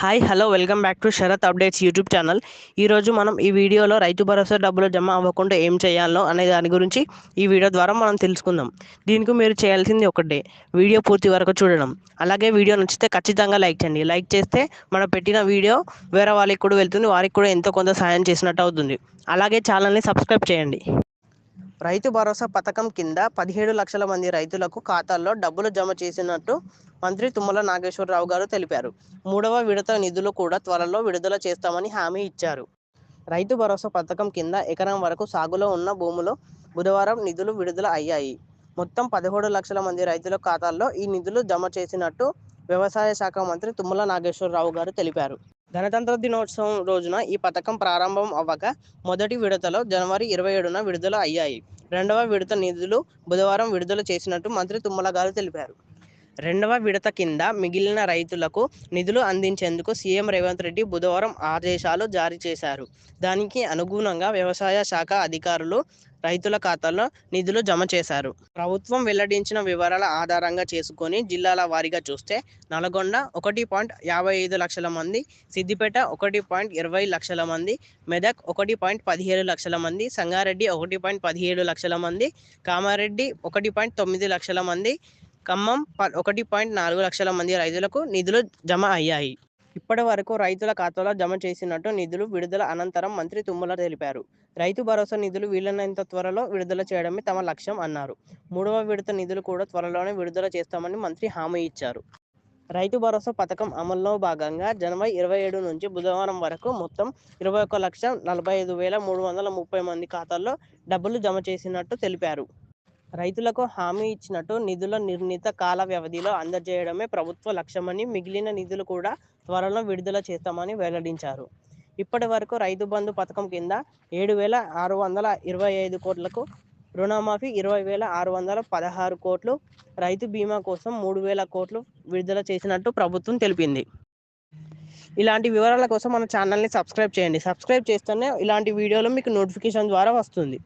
Hi hello welcome back to Sharath updates YouTube channel ఈరోజు మనం ఈ వీడియోలో రైతు భరోసా డబ్బులు జమ అవ్వకుండా ఏం చేయాలో అనే దాని గురించి ఈ వీడియో ద్వారా మనం తెలుసుకుందాం. దీనికి మీరు చేయాల్సింది ఒకటే వీడియో పూర్తి వరకు చూడడం. అలాగే వీడియో నచ్చితే ఖచ్చితంగా లైక్ చేయండి. లైక్ చేస్తే మనం పెట్టిన వీడియో వేరే వాళ్ళకి కూడా వెళ్తుంది వారికి కూడా ఎంతో కొంత సాయం చేసినట్టు అవుతుంది. అలాగే ఛానల్ని సబ్స్క్రైబ్ చేయండి. రైతు భరోసా పథకం కింద పదిహేడు లక్షల మంది రైతులకు ఖాతాల్లో డబ్బులు జమ చేసినట్టు మంత్రి తుమ్మల నాగేశ్వరరావు గారు తెలిపారు. మూడవ విడత నిధులు కూడా త్వరలో విడుదల చేస్తామని హామీ ఇచ్చారు. రైతు భరోసా పథకం కింద ఎకరం వరకు సాగులో ఉన్న భూములో బుధవారం నిధులు విడుదల అయ్యాయి. మొత్తం పదిహేడు లక్షల మంది రైతుల ఖాతాల్లో ఈ నిధులు జమ చేసినట్టు వ్యవసాయ శాఖ మంత్రి తుమ్మల నాగేశ్వరరావు గారు తెలిపారు. గణతంత్ర దినోత్సవం రోజున ఈ పథకం ప్రారంభం అవ్వక మొదటి విడతలో జనవరి ఇరవై ఏడున విడుదల అయ్యాయి. రెండవ విడత నిధులు బుధవారం విడుదల చేసినట్టు మంత్రి తుమ్మల గారు తెలిపారు. రెండవ విడత కింద మిగిలిన రైతులకు నిధులు అందించేందుకు సీఎం రేవంత్ రెడ్డి బుధవారం ఆదేశాలు జారీ చేశారు. దానికి అనుగుణంగా వ్యవసాయ శాఖ అధికారులు రైతుల ఖాతాల్లో నిధులు జమ చేశారు. ప్రభుత్వం వెల్లడించిన వివరాల ఆధారంగా చేసుకొని జిల్లాల వారీగా చూస్తే నల్గొండ ఒకటి పాయింట్ యాభై ఐదు లక్షల మంది సిద్దిపేట ఒకటి పాయింట్ ఇరవై లక్షల మంది మెదక్ ఒకటి పాయింట్ పదిహేడు లక్షల మంది సంగారెడ్డి ఒకటి పాయింట్ పదిహేడు లక్షల మంది కామారెడ్డి ఒకటి పాయింట్ తొమ్మిది లక్షల మంది ఖమ్మం ప- ఒకటి పాయింట్ నాలుగు లక్షల మంది రైతులకు నిధులు జమ అయ్యాయి. ఇప్పటి వరకు రైతుల ఖాతాలో జమ చేసినట్టు నిధులు విడుదల అనంతరం మంత్రి తుమ్మల తెలిపారు. రైతు భరోసా నిధులు వీలైనంత త్వరలో విడుదల చేయడమే తమ లక్ష్యం అన్నారు. మూడవ విడత నిధులు కూడా త్వరలోనే విడుదల చేస్తామని మంత్రి హామీ ఇచ్చారు. రైతు భరోసా పథకం అమల్లో భాగంగా జనవరి ఇరవై ఏడు నుంచి బుధవారం వరకు మొత్తం ఇరవై ఒక్క లక్ష నలభై ఐదు వేల మూడు వందల ముప్పై మంది ఖాతాల్లో డబ్బులు జమ చేసినట్టు తెలిపారు. రైతులకు హామీ ఇచ్చినట్టు నిధుల నిర్ణీత కాల వ్యవధిలో అందజేయడమే ప్రభుత్వ లక్ష్యమని మిగిలిన నిధులు కూడా త్వరలో విడుదల చేస్తామని వెల్లడించారు. ఇప్పటి వరకు రైతు బంధు పథకం కింద ఏడు వేల ఆరు వందల ఇరవై ఐదు కోట్లకు రుణమాఫీ ఇరవై వేల ఆరు వందల పదహారు కోట్లు రైతు బీమా కోసం మూడు వేల కోట్లు విడుదల చేసినట్టు ప్రభుత్వం తెలిపింది. ఇలాంటి వివరాల కోసం మన ఛానల్ని సబ్స్క్రైబ్ చేయండి. సబ్స్క్రైబ్ చేస్తేనే ఇలాంటి వీడియోలు మీకు నోటిఫికేషన్ ద్వారా వస్తుంది.